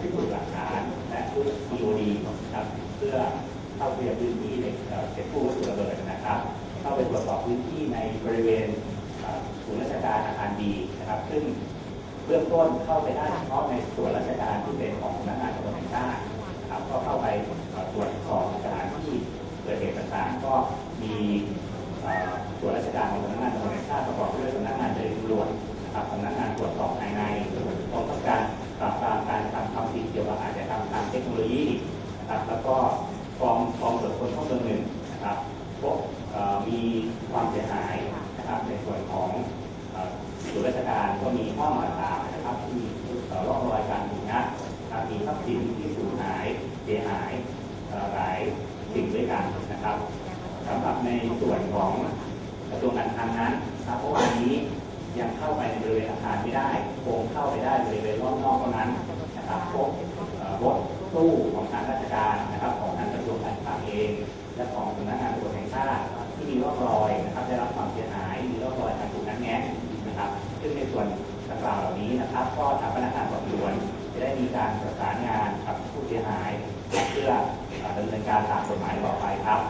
พิสูจน์หลักฐานและชุด P.O.D. นะครับเพื่อเข้าเคลียร์พื้นที่เนเขตผู้วัตถุระเบิดนะครับ เข้าไปตรวจสอบพื้นที่ในบริเวณศูนย์ราชการอาคารดีนะครับ ซึ่งเบื้องต้นเข้าไปได้เฉพาะในส่วนราชการที่เป็นของสำนักงานตำรวจแห่งชาติครับก็เข้าไปตรวจสอบสถานที่เกิดเหตุต่างๆ ก็มีส่วนราชการของสำนักงานตำรวจแห่งชาติประกอบด้วยสำนักงานเจริญตำรว นะครับ แล้วก็กองกองตรวจคนเข้าเมืองหนึ่งนะครับพบมีความเสียหายนะครับในส่วนของส่วนราชการก็มีห้องต่างๆนะครับที่มีร่องรอยการถูกงัดนะครับมีทรัพย์สินที่สูญหายเสียหายหลายสิ่งด้วยกันนะครับสำหรับในส่วนของกระทรวงการคลังนั้นนะครับเมื่อวานนี้ยังเข้าไปในบริเวณอาคารไม่ได้คงเข้าไปได้บริเวณรอบนอกเท่านั้นนะครับพบ เอ่อรถตู้ของทางราชการนะครับของทางกระทรวงการคลังเอง และของสำนักงานตำรวจแห่งชาติที่มีร่องรอยนะครับได้รับความเสียหายมีร่องรอยการถูกงัดแงะนะครับ ซึ่งในส่วนดังกล่าวเหล่านี้นะครับ ก็ทางพนักงานสอบสวนจะได้มีการประสานงานกับผู้เสียหาย เพื่อดำเนินการตามกฎหมายต่อไปครับ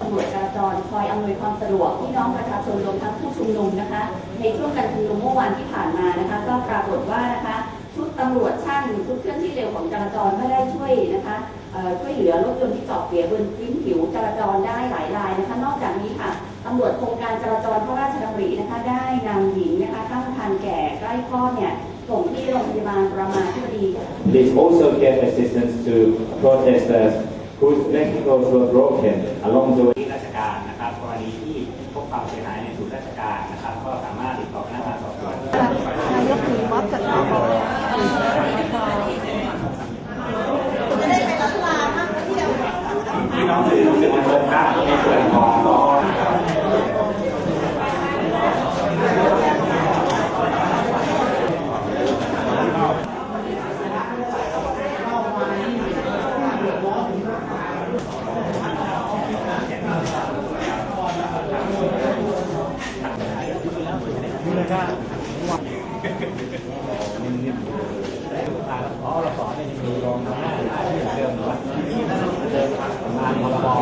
ตำรวจจราจรคอยอำนวยความสะดวกพี่น้องประชาชนรวมทั้งผู้ชุมนุมนะคะ ในช่วงการชุมนุมเมื่อวานที่ผ่านมานะคะ ก็ปรากฏว่านะคะ ตำรวจช่างชุดเคลื่อนที่เร็วของจราจรก็ได้ช่วยนะคะเอ่อช่วยเหลือรถยนต์ที่จอดเสียบนพื้นผิวจราจรได้หลายรายนะคะ นอกจากนี้ค่ะตำรวจโครงการจราจรพระราชดำรินะคะ ได้นำหญิงนะคะตั้งครรภ์แก่ใกล้คลอดเนี่ยส่งที่โรงพยาบาลประมาธิบดี Please also get assistance to protesters whose vehicles were broken along the way. ที่ราชการนะครับกรณีที่พบความเสียหายในศูนย์ราชการนะครับ ก็สามารถติดต่อพนักงานสอบสวนนายกถือม็อบจากนปช พี่ น้องสื่อสื่อมวลชนครับในส่วนของกอง